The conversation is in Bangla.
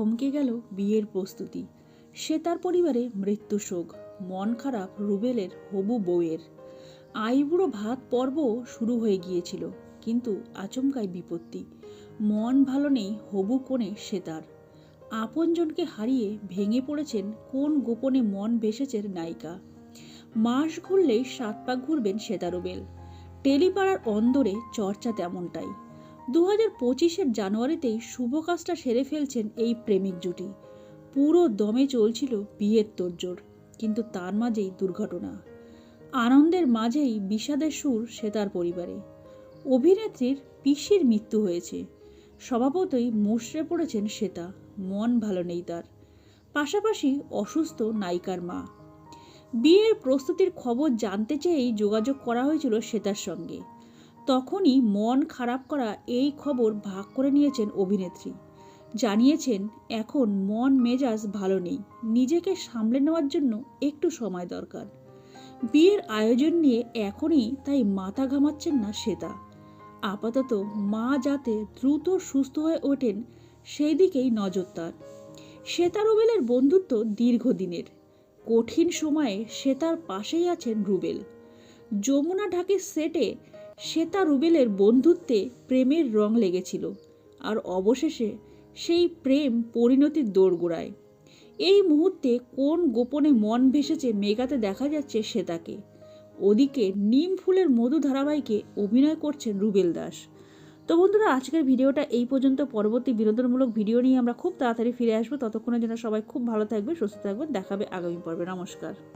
থমকে গেল বিয়ের প্রস্তুতি। সে তার পরিবারে মৃত্যু শোক, মন খারাপ রুবেলের হবু বউয়ের। আইবুড়ো ভাত পর্ব শুরু হয়ে গিয়েছিল, কিন্তু আচমকায় বিপত্তি। মন ভালো নেই, হবু কোণে সেতার আপনজনকে হারিয়ে ভেঙে পড়েছেন কোন গোপনে মন ভেসেছেন নায়িকা। মাস ঘুরলেই সাত পা ঘুরবেন সেতারুবেল। টেলিপাড়ার অন্দরে চর্চা তেমনটাই। দু হাজার পঁচিশের জানুয়ারিতেই শুভ কাজটা সেরে ফেলছেন এই প্রেমিক জুটি। পুরো দমে চলছিল বিয়ের তোড়জোড়, কিন্তু তার মাঝেই দুর্ঘটনা। আনন্দের মাঝেই বিষাদের সুর সেতার পরিবারে। অভিনেত্রীর পিসির মৃত্যু হয়েছে। স্বভাবতই মুষড়ে পড়েছেন শ্বেতা, মন ভালো নেই তার। পাশাপাশি অসুস্থ নায়িকার মা। বিয়ের প্রস্তুতির খবর জানতে চেয়েই যোগাযোগ করা হয়েছিল শ্বেতার সঙ্গে। তখনই মন খারাপ করা এই খবর ভাগ করে নিয়েছেন অভিনেত্রী। জানিয়েছেন, এখন মন মেজাজ ভালো নেই, নিজেকে সামলে নেওয়ার জন্য একটু সময় দরকার। বিয়ের আয়োজন নিয়ে এখনই তাই মাথা ঘামাচ্ছেন না শ্বেতা। আপাতত মা যাতে দ্রুত সুস্থ হয়ে ওঠেন সেই দিকেই নজর তার। শ্বেতা রুবেলের বন্ধুত্ব দীর্ঘদিনের। কঠিন সময়ে শ্বেতার পাশেই আছেন রুবেল। যমুনা ঢাকের সেটে শ্বেতা রুবেলের বন্ধুত্বে প্রেমের রং লেগেছিল, আর অবশেষে সেই প্রেম পরিণতির দোরগোড়ায়। এই মুহূর্তে কোন গোপনে মন ভেসেছে মেগাতে দেখা যাচ্ছে শ্বেতাকে। ওদিকে নিম ফুলের মধু ধারাবাহিকে অভিনয় করছেন রুবেল দাস। তো বন্ধুরা, আজকের ভিডিওটা এই পর্যন্ত। পরবর্তী বিনোদনমূলক ভিডিও নিয়ে আমরা খুব তাড়াতাড়ি ফিরে আসব। ততক্ষণের জন্য সবাই খুব ভালো থাকবে, সুস্থ থাকবে। দেখাবে আগামী পর্বে। নমস্কার।